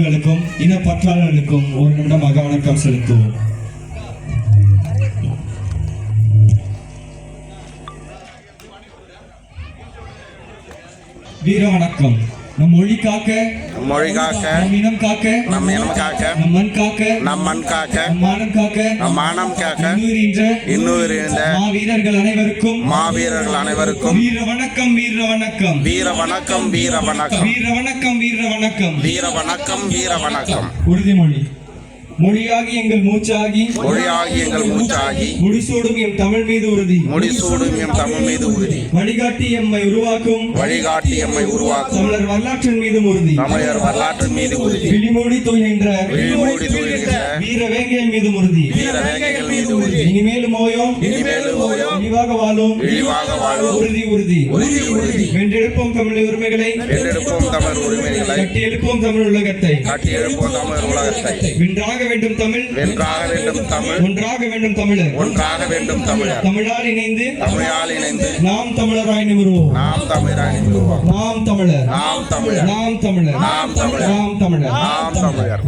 இன இனப்பற்றாளர்களுக்கும் ஒரு நிமிடமாக மக வணக்கம் செலுத்துவோம். வீர வணக்கம். நம் மொழி காக்க நம் மொழி காக்க நம் இனம் காக்க நம் இனம் காக்க நம் மண் காக்க நம் மண் காக்க நம் மானம் காக்க நம் மானம் காக்க இன்னுயிரின்ற இன்னுயிர் இருந்த மாவீரர்கள் அனைவருக்கும் மாவீரர்கள் அனைவருக்கும் வீர வணக்கம் வீர வணக்கம். வீர வணக்கம் வீர வணக்கம் வீர வணக்கம் வீர வணக்கம். வீர வணக்கம் வீர வணக்கம். உறுதிமொழி. மொழியாகி எங்கள் மூச்சாகி மொழியாகி எங்கள் மூச்சாகி முடிசூடும் எம் தமிழ் மீது உறுதி. முடிசூடும் எம் தமிழ் மீது உறுதி. வழிகாட்டி எம்மை உருவாக்கும். வழிகாட்டி எம்மை உருவாக்கும். தமிழர் வரலாற்றின் மீதும் உறுதி. தமிழர் வரலாற்று மீது உறுதி. விழிமூடி துயின்ற விழிமூடி துயின்ற வீர வேங்கையின் மீதும் உறுதி. வீர வேங்கைகள் மீது உறுதி. இனிமேலும் ஓயோம். இனிமேலும் ஓயோம். இழிவாக வாழும். இழிவாக வாழும். உறுதி உறுதி. உறுதி உறுதி. வென்றெடுப்போம் தமிழ் உரிமைகளை. வென்றெடுப்போம் தமிழ் உரிமைகளை. கட்டி எழுப்போம் தமிழ் உலகத்தை. கட்டி எழுப்போம் தமிழ் உலகத்தை. வென்றாக வேண்டும் தமிழ். வென்றாக வேண்டும் தமிழ். ஒன்றாக வேண்டும் தமிழர். ஒன்றாக வேண்டும் தமிழர். தமிழால் இணைந்து தமிழால் இணைந்து நாம் தமிழராய் நிமிர்வோம். நாம் தமிழராய் நிறுவோம் நாம் தமிழர். நாம் தமிழர். நாம் தமிழர். நாம் தமிழர். நாம் தமிழர். நாம் தமிழர்.